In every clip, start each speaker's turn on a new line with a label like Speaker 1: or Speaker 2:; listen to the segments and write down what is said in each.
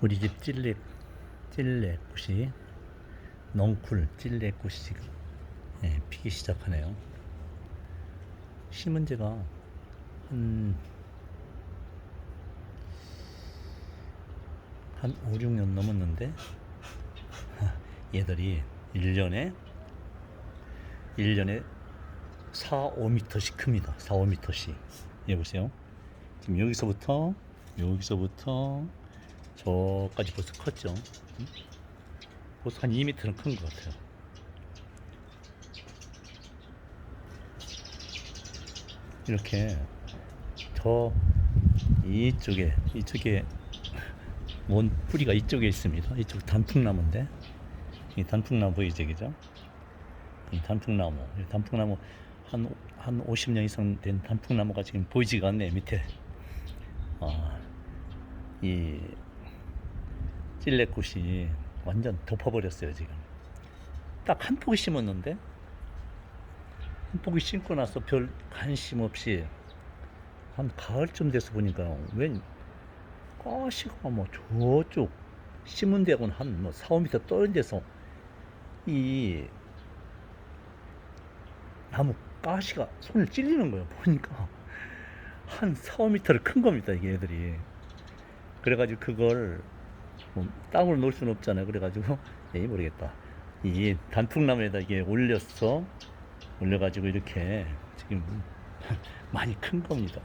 Speaker 1: 우리 집 찔레 찔레꽃이 넝쿨 찔레꽃이 지금 예, 피기 시작하네요. 심은 지가 한, 한 5, 6년 넘었는데 얘들이 1년에 1년에 4, 5m씩 큽니다. 4, 5m씩. 예, 보세요. 지금 여기서부터 여기서부터 저까지 벌써 컸죠. 응? 벌써 한 2m는 큰 것 같아요. 이렇게 저 이쪽에 이쪽에 원 뿌리가 이쪽에 있습니다. 이쪽 단풍나무인데 이 단풍나무 보이죠, 그죠? 이 단풍나무, 이 단풍나무 한, 한 50년 이상 된 단풍나무가 지금 보이지가 않네, 밑에. 아, 이 찔레꽃이 완전 덮어버렸어요, 지금. 딱 한 포기 심었는데, 한 포기 심고 나서 별 관심 없이 한 가을쯤 돼서 보니까 웬 가시가 뭐 저쪽 심은 데하고는 한뭐 4, 5m 떨어진 데서 이 나무 가시가 손을 찔리는 거예요. 보니까 한 4, 5m를 큰 겁니다. 이게 애들이. 그래가지고 그걸 뭐 땅으로 놓을 수는 없잖아요. 그래가지고 에이 모르겠다. 이 단풍나무에다 이게 올렸어. 올려가지고 이렇게 지금 많이 큰 겁니다.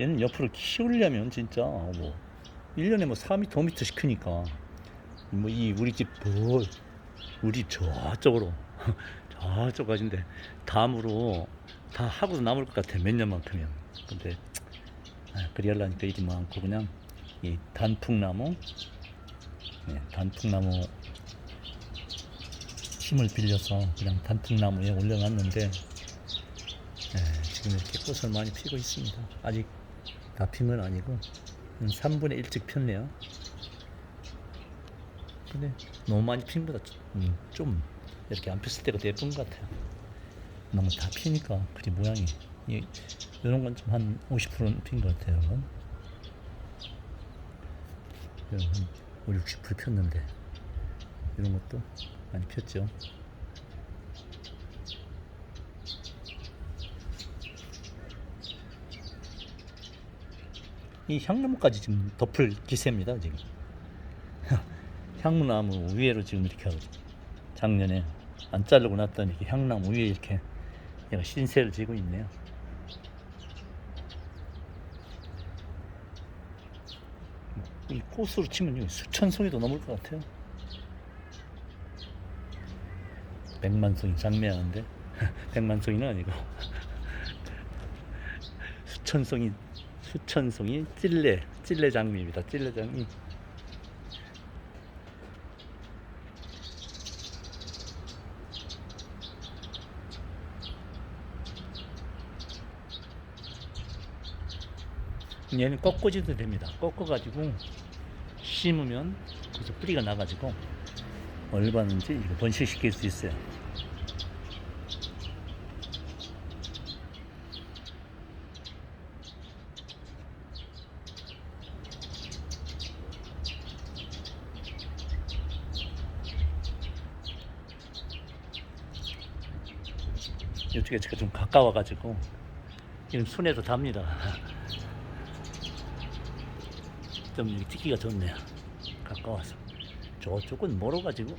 Speaker 1: 얘는 옆으로 키우려면 진짜 뭐 1년에 뭐 4m, 5m씩 크니까 뭐 이 우리 집 뭐, 우리 저쪽으로 저쪽 가신데 다음으로 다 하고도 남을 것 같아 몇 년만 크면 근데 아, 그리 하려니까 일이 많고 그냥 이 단풍나무 네, 단풍나무 힘을 빌려서 그냥 단풍나무에 올려놨는데 네, 지금 이렇게 꽃을 많이 피고 있습니다. 아직 다 핀건 아니고 한 3분의 1씩 폈네요. 근데 너무 많이 핀 보다 음, 좀 이렇게 안 폈을 때가 더 예쁜 것 같아요 너무 다 피니까 그리 모양이 이, 이런 건 좀 한 50%는 핀것 같아요 이런 한 5, 60% 폈는데 이런 것도 많이 폈죠. 이 향나무까지 지금 덮을 기세입니다 지금. 향나무 위에로 지금 이렇게 하고 작년에 안 자르고 이렇게 향나무 위에 이렇게 얘가 신세를 지고 있네요. 이 꽃으로 치면 수천 송이도 넘을 것 같아요. 백만 송이 장미하는데? 백만 송이는 아니고. 수천 송이 수천 송이 찔레 찔레 장미입니다. 찔레 장미 얘는 꺾어지도 됩니다. 꺾어가지고 심으면 그래서 뿌리가 나가지고 얼마든지 번식시킬 수 있어요. 이쪽에 제가 좀 가까워가지고 지금 손에도 답니다. 좀 여기 찍기가 좋네요. 가까워서. 저쪽은 멀어가지고.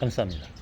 Speaker 1: 감사합니다.